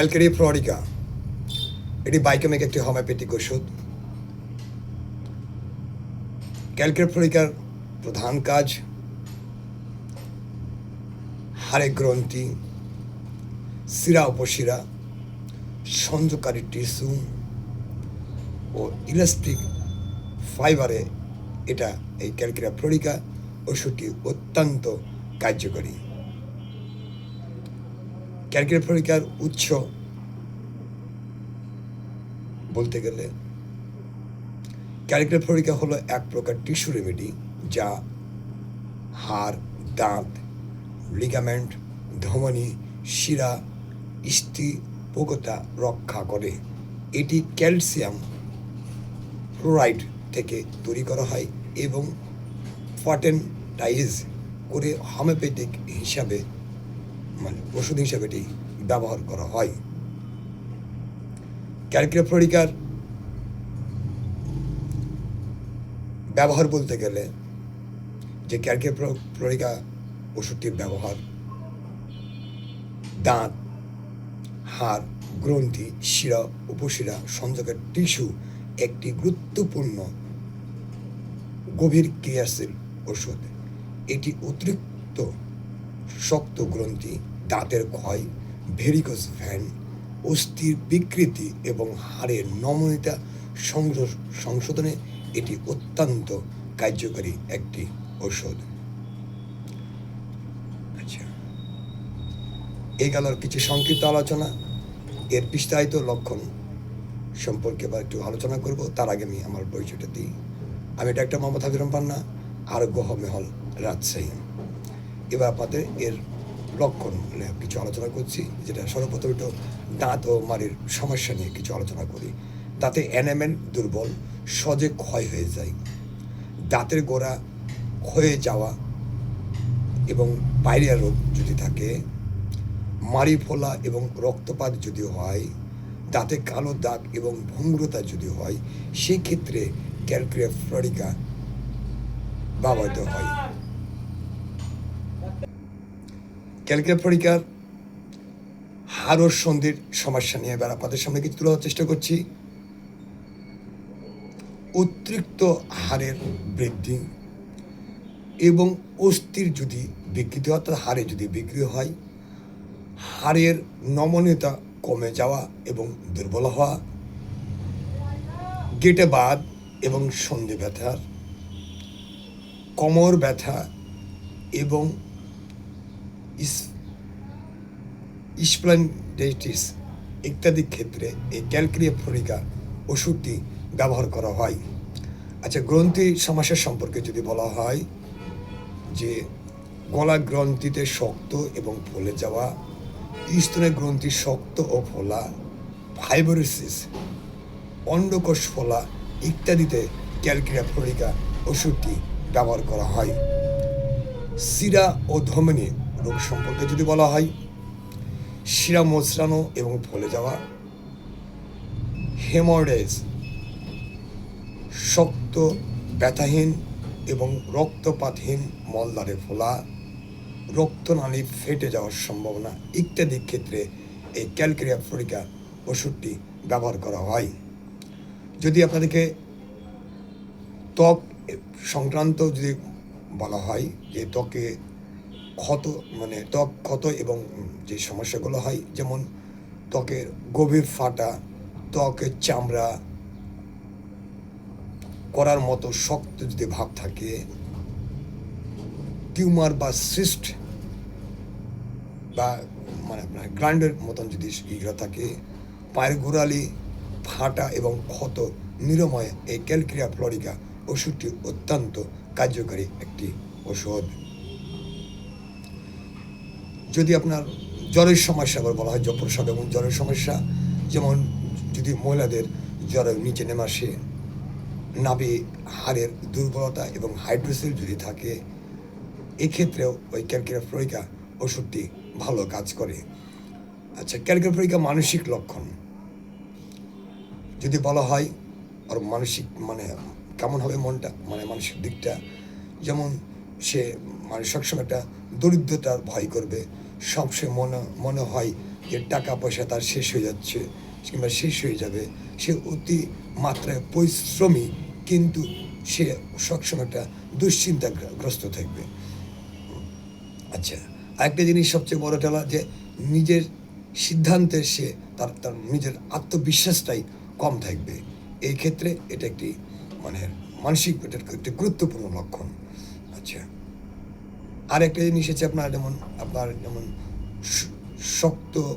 ক্যালকেরি fluorica এটি বাইকমেক একটি homeopathic ওষুধ। ক্যালকেরি ফ্লোরিকার প্রধান কাজ, হাড়ে গ্রন্থি, শিরা উপশিরা সংযোগকারী টিস্যু ও ইলাস্টিক ফাইবারে এটা এই ক্যালকেরিয়া ফ্লোরিকা ওষুধটি অত্যন্ত কার্যকরী। ক্যালকেরিয়া ফ্লোরিকার উৎস বলতে গেলে ক্যালকেরিয়া ফ্লোরিকা হলো এক প্রকার টিস্যু রেমেডি যা হাড়, দাঁত, লিগামেন্ট, ধমনী, শিরা স্থিপকতা রক্ষা করে। এটি ক্যালসিয়াম ফ্লোরাইড থেকে তৈরি করা হয় এবং ফার্টেনটাইজ করে হোমিওপ্যাথিক হিসাবে মানে ওষুধ হিসাবে এটি ব্যবহার করা হয়। ক্যালকিরা ব্যবহার বলতে গেলে যে ক্যালকিরা ফ্লোরিকা ওষুধটির ব্যবহার, দাঁত, হাড়, গ্রন্থি, শিরা, উপশিরা, সংযোগের টিস্যু একটি গুরুত্বপূর্ণ গভীর ক্রিয়াশীল ওষুধ এটি অতিরিক্ত শক্ত গ্রন্থি দাঁতের ক্ষয় ভেরিকোস ভ্যান অস্থির বিকৃতি এবং হাড়ের নমনীয়তা সংশো- সংশোধনে এটি অত্যন্ত কার্যকরী একটি ঔষধ। আচ্ছা। এই গেল কিছু সংক্ষিপ্ত আলোচনা। এর বিস্তারিত লক্ষণ সম্পর্কে বা একটু আলোচনা করব। তার আগে আমি আমার পরিচয়টা দিই। আমি ডাক্তার মোহাম্মদ হাবিরম পান্না, আরোগ্য মেহল রাজশাহী। এবার আপনাদের এর লক্ষণ নিয়ে কিছু আলোচনা করছি, যেটা সর্বপ্রথম একটু দাঁত ও মাড়ির সমস্যা নিয়ে কিছু আলোচনা করি। দাঁতে এনামেল দুর্বল, সজে ক্ষয় হয়ে যায়। দাঁতের গোড়া ক্ষয়ে যাওয়া এবং পায়রিয়া রোগ যদি থাকে, মাড়ি ফোলা এবং রক্তপাত যদি হয়, দাঁতে কালো দাগ এবং ভঙ্গুরতা যদি হয় সেক্ষেত্রে ক্যালক্রিয়া ফ্লোরিকা ব্যবহৃত হয়। ফ্লোরিকার হাড় ও সন্ধির সমস্যা নিয়ে এবার আপনাদের সামনে কিছু তুলে চেষ্টা করছি। অতিরিক্ত হাড়ের বৃদ্ধি এবং অস্থির যদি বিকৃতি অর্থাৎ হাড়ে যদি বিক্রি হয় হাড়ের নমনীয়তা কমে যাওয়া এবং দুর্বল হওয়া, গেটে বাদ এবং সন্ধি ব্যথার, কোমর ব্যথা এবং স্প্লেন্ডাইটিস ইত্যাদি ক্ষেত্রে এই ক্যালক্রিয়া ফ্লোরিকা ওষুধটি ব্যবহার করা হয়। আচ্ছা গ্রন্থি সমস্যা সম্পর্কে যদি বলা হয় যে গলা গ্রন্থিতে শক্ত এবং ফলে যাওয়া স্তনের গ্রন্থি শক্ত ও ফোলা, ফাইব্রোসিস, অন্ডকোষ ফোলা ইত্যাদিতে ক্যালক্রিয়া ফ্লোরিকা ওষুধটি ব্যবহার করা হয়। শিরা ও ধমনী রোগ সম্পর্কে যদি বলা হয়, শিরা মোচড়ানো এবং ফলে যাওয়া হেমোরেজ শক্ত, ব্যথাহীন এবং রক্তপাতহীন মলদারে ফোলা রক্তনালী ফেটে যাওয়ার সম্ভাবনা ইত্যাদি ক্ষেত্রে এই ক্যালকেরিয়া ফ্লোরিকা ওষুধটি ব্যবহার করা হয়। যদি আপনাদেরকে ত্বক সংক্রান্ত যদি বলা হয় যে ত্বকে ক্ষত মানে ত্বক ক্ষত এবং যে সমস্যাগুলো হয়, যেমন ত্বকের গভীর ফাটা, ত্বকের চামড়া করার মতো শক্ত যদি ভাব থাকে, টিউমার বা সিস্ট বা মানে আপনার গ্রাইন্ডের মতন যদি ইগুলো থাকে, পায়ের গোড়ালি, ফাটা এবং ক্ষত নিরাময় এই ক্যালক্রিয়া ফ্লোরিকা ওষুধটি অত্যন্ত কার্যকারী একটি ওষুধ যদি আপনার জ্বরের সমস্যা, আবার বলা হয় জপ্রসাব এবং জ্বরের সমস্যা, যেমন যদি মহিলাদের জ্বরের নিচে নেমে আসে, নাভি হাড়ের দুর্বলতা এবং হাইড্রোসিল যদি থাকে, এক্ষেত্রেও ওই ক্যালকিরা ফ্লোরিকা ওষুধটি ভালো কাজ করে। আচ্ছা ক্যালকিরা ফ্লোরিকা মানসিক লক্ষণ। যদি বলা হয় ওর মানসিক মানে কেমন হবে মনটা মানে মানসিক দিকটা, যেমন সে মানে সবসময় একটা দরিদ্রতার ভয় করবে। সবসময় মনে মনে হয় যে টাকা পয়সা তার শেষ হয়ে যাচ্ছে কিংবা শেষ হয়ে যাবে। সে অতি মাত্রায় পরিশ্রমী, কিন্তু সে সবসময় একটা দুশ্চিন্তাগ্রস্ত থাকবে। আচ্ছা আরেকটা জিনিস সবচেয়ে বড় টেলা যে নিজের সিদ্ধান্তে সে তার তার নিজের আত্মবিশ্বাসটাই কম থাকবে। এই ক্ষেত্রে এটা একটি মানে মানসিক, এটা একটি গুরুত্বপূর্ণ লক্ষণ। আচ্ছা। আর একটা জিনিস হচ্ছে আপনার যেমন আপনার যেমন শক্ত,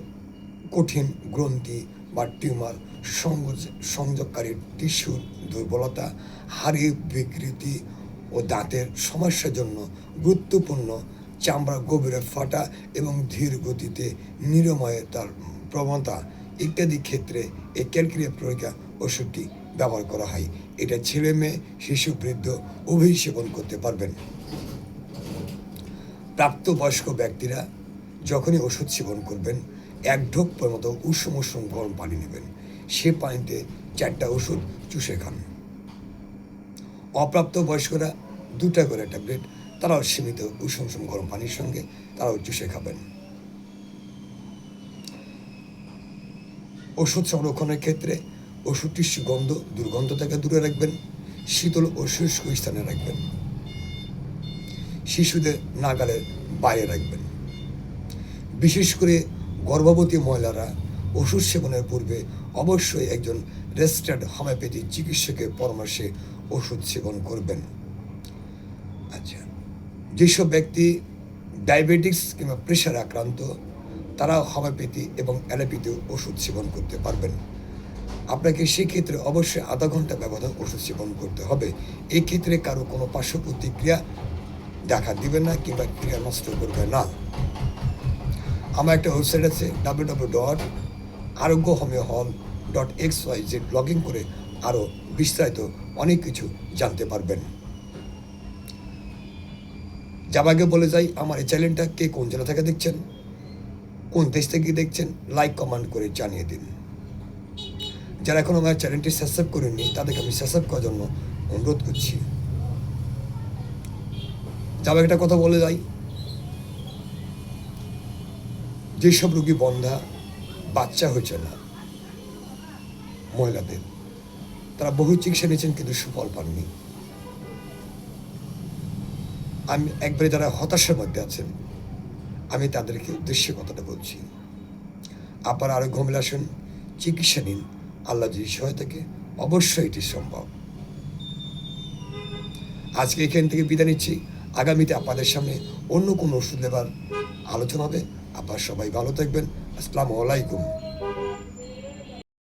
কঠিন গ্রন্থি বা টিউমার সংযোগ- সংযোগকারী টিস্যুর দুর্বলতা হাড়ের বিকৃতি ও দাঁতের সমস্যার জন্য গুরুত্বপূর্ণ চামড়া গভীরে ফাটা এবং ধীর গতিতে নিরাময়ের তার প্রবণতা ইত্যাদি ক্ষেত্রে এই ক্যালকুলিয়া প্রয়োগা ওষুধটি ব্যবহার করা হয়। এটা ছেলে মেয়ে শিশু, বৃদ্ধ উভয়ই সেবন করতে পারবেন। প্রাপ্তবয়স্ক ব্যক্তিরা যখনই ওষুধ সেবন করবেন, এক ঢোক মতো উষুম উষুম গরম পানি নেবেন। সে পানিতে চারটা ওষুধ চুষে খান। অপ্রাপ্ত বয়স্করা দুটা করে ট্যাবলেট, তারাও সীমিত উষুম উষুম গরম পানির সঙ্গে তারাও চুষে খাবেন। ওষুধ সংরক্ষণের ক্ষেত্রে ওষুধটির সুগন্ধ, দুর্গন্ধ থেকে দূরে রাখবেন, শীতল ও শুষ্ক স্থানে রাখবেন। শিশুদের নাগালের বাইরে রাখবেন। বিশেষ করে গর্ভবতী মহিলারা ওষুধ সেবনের পূর্বে অবশ্যই একজন রেজিস্টার্ড হোমিওপ্যাথি চিকিৎসকের পরামর্শে ওষুধ সেবন করবেন। আচ্ছা যেসব ব্যক্তি ডায়াবেটিক্স কিংবা প্রেশার আক্রান্ত তারা হোমিওপ্যাথি এবং অ্যালোপ্যাথি ওষুধ সেবন করতে পারবেন। আপনাকে সেক্ষেত্রে অবশ্যই আধা ঘণ্টা ব্যবধান ওষুধ সেবন করতে হবে। এক্ষেত্রে কারও কোনো পার্শ্ব প্রতিক্রিয়া দেখা দিবে না কিংবা ক্রিয়া নষ্ট করবে না। আমার একটা ওয়েবসাইট আছে W W dot Arogya homeo hall dot X Y Z log in করে আরও বিস্তারিত অনেক কিছু জানতে পারবেন। আগে বলে যাই, আমার এই চ্যানেলটা কে কোন জেলা থেকে দেখছেন, কোন দেশ থেকে দেখছেন লাইক কমেন্ট করে জানিয়ে দিন। যারা এখন আমার চ্যানেলটি সাবস্ক্রাইব করেননি, তাদেরকে আমি সাবস্ক্রাইব করার জন্য অনুরোধ করছি। যাবে একটা কথা বলে যাই। যেসব রুগী বন্ধা, বাচ্চা হয়েছে না, মহিলাদের, তারা বহু চিকিৎসা নিয়েছেন কিন্তু সুফল পাননি। আমি একবারে যারা হতাশার মধ্যে আছেন, আমি তাদেরকে উদ্দেশ্যে কথাটা বলছি। আপনারা আরও ঘুমিয়ে আসুন, চিকিৎসা নিন, আল্লাহ যদি সহায় থাকে অবশ্যই এটি সম্ভব। আজকে এখান থেকে বিদায় নিচ্ছি। আগামীতে আপনাদের সামনে অন্য কোনো ওষুধ নেবার আলোচনা হবে। আপনার সবাই ভালো থাকবেন। আসসালামু আলাইকুম।